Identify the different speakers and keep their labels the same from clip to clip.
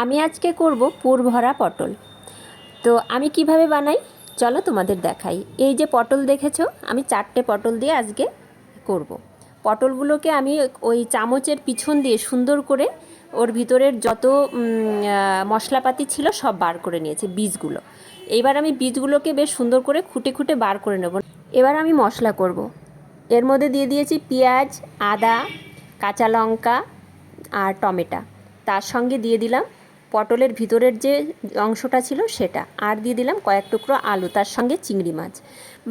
Speaker 1: আমি আজকে করব পুর ভরা পটল। তো আমি কীভাবে বানাই? চলো তোমাদের দেখাই। এই যে পটল দেখেছ, আমি চারটে পটল দিয়ে আজকে করব। পটলগুলোকে আমি ওই চামচের পিছন দিয়ে সুন্দর করে ওর ভিতরের যত মশলাপাতি ছিল সব বার করে নিয়েছি, বীজগুলো। এইবার আমি বীজগুলোকে বেশ সুন্দর করে খুঁটে খুঁটে বার করে নেব। এবার আমি মশলা করব। এর মধ্যে দিয়ে দিয়েছি পেঁয়াজ, আদা, কাঁচা লঙ্কা আর টমেটো। তার সঙ্গে দিয়ে দিলাম পটলের ভিতরের যে অংশটা ছিল সেটা। আর দিয়ে দিলাম কয়েক টুকরো আলু, তার সঙ্গে চিংড়ি মাছ।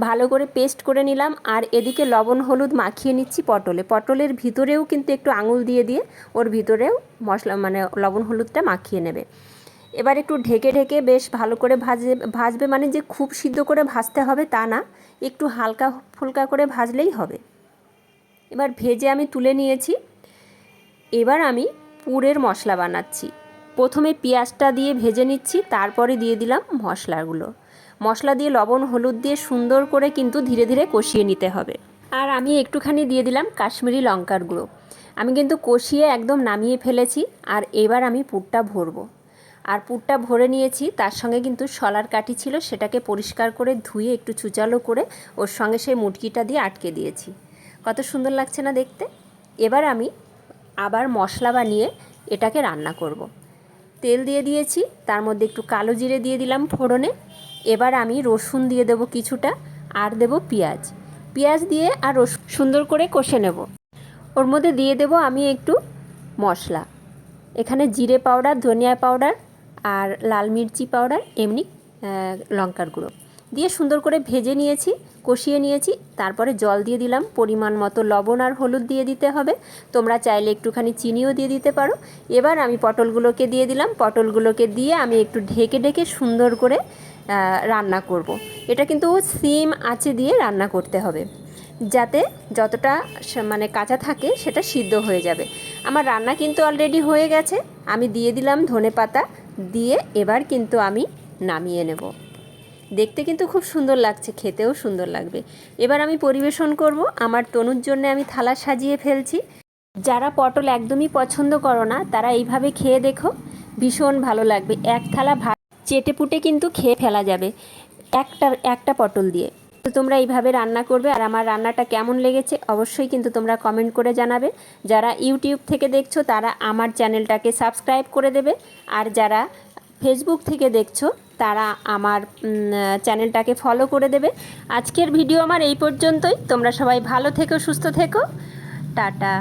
Speaker 1: ভালো করে পেস্ট করে নিলাম, আর এদিকে লবণ, হলুদ মাখিয়ে নিচ্ছি পটলে। পটলের ভিতরেও কিন্তু একটু আঙুল দিয়ে দিয়ে ওর ভিতরেও মশলা মানে লবণ, হলুদটা মাখিয়ে নেবে। এবার একটু ঢেকে ঢেকে বেশ ভালো করে ভাজে, ভাজবে মানে যে খুব সিদ্ধ করে ভাজতে হবে তা না, একটু হালকা ফুলকা করে ভাজলেই হবে। এবার ভেজে আমি তুলে নিয়েছি। এবার আমি পুরের মশলা বানাচ্ছি। প্রথমে পেঁয়াজটা দিয়ে ভেজে নিচ্ছি, তারপরে দিয়ে দিলাম মশলাগুলো। মশলা দিয়ে লবণ, হলুদ দিয়ে সুন্দর করে কিন্তু ধীরে ধীরে কষিয়ে নিতে হবে। আর আমি একটুখানি দিয়ে দিলাম কাশ্মীরি লঙ্কার গুঁড়ো। আমি কিন্তু কষিয়ে একদম নামিয়ে ফেলেছি আর এবার আমি পুরটা ভরবো। আর পুরটা ভরে নিয়েছি, তার সঙ্গে কিন্তু শলার কাঠি ছিল, সেটাকে পরিষ্কার করে ধুয়ে একটু চুচালো করে ওর সঙ্গে সেই মুটকিটা দিয়ে আটকে দিয়েছি। কত সুন্দর লাগছে না দেখতে? এবার আমি আবার মশলা বানিয়ে এটাকে রান্না করব। তেল দিয়ে দিয়েছি, তার মধ্যে একটু কালো জিরে দিয়ে দিলাম ফোড়নে। এবার আমি রসুন দিয়ে দেবো কিছুটা, আর দেবো পেঁয়াজ। পেঁয়াজ দিয়ে আর রসুন সুন্দর করে কষে নেব। ওর মধ্যে দিয়ে দেবো আমি একটু মশলা। এখানে জিরে পাউডার, ধনিয়া পাউডার আর লাল মির্চি পাউডার, এমনি লঙ্কার গুঁড়ো। দিয়ে সুন্দর করে ভেজে নিয়েছি, কষিয়ে নিয়েছি, তারপরে জল দিয়ে দিলাম, পরিমাণ মতো লবণ আর হলুদ দিয়ে দিতে হবে। তোমরা চাইলে একটুখানি চিনিও দিয়ে দিতে পারো। এবার আমি পটলগুলোকে দিয়ে দিলাম, পটলগুলোকে দিয়ে আমি একটু ঢেকে ঢেকে সুন্দর করে রান্না করব। এটা কিন্তু সিম আঁচে দিয়ে রান্না করতে হবে। যাতে যতটা মানে কাঁচা থাকে সেটা সিদ্ধ হয়ে যাবে। আমার রান্না কিন্তু অলরেডি হয়ে গেছে। আমি দিয়ে দিলাম ধনে পাতা দিয়ে এবার কিন্তু আমি নামিয়ে নেব। দেখতে কিন্তু খুব সুন্দর লাগছে, খেতেও সুন্দর লাগবে। এবার আমি পরিবেশন করব, আমার তনুর জন্য আমি থালা সাজিয়ে ফেলছি। যারা পটল একদমই পছন্দ করো না, তারা এইভাবে খেয়ে দেখো, ভীষণ ভালো লাগবে। এক থালা ভাত চেটে পুটে কিন্তু খেয়ে ফেলা যাবে, একটা একটা পটল দিয়ে। তো তোমরা এইভাবে রান্না করবে, আর আমার রান্নাটা কেমন লেগেছে অবশ্যই কিন্তু তোমরা কমেন্ট করে জানাবে। যারা ইউটিউব থেকে দেখছ, তারা আমার চ্যানেলটাকে সাবস্ক্রাইব করে দেবে। আর যারা ফেসবুক থেকে দেখছ তারা আমার চ্যানেলটাকে ফলো করে দেবে। আজকের ভিডিও আমার এই পর্যন্তই। তোমরা সবাই ভালো থেকো, সুস্থ থেকো। টাটা।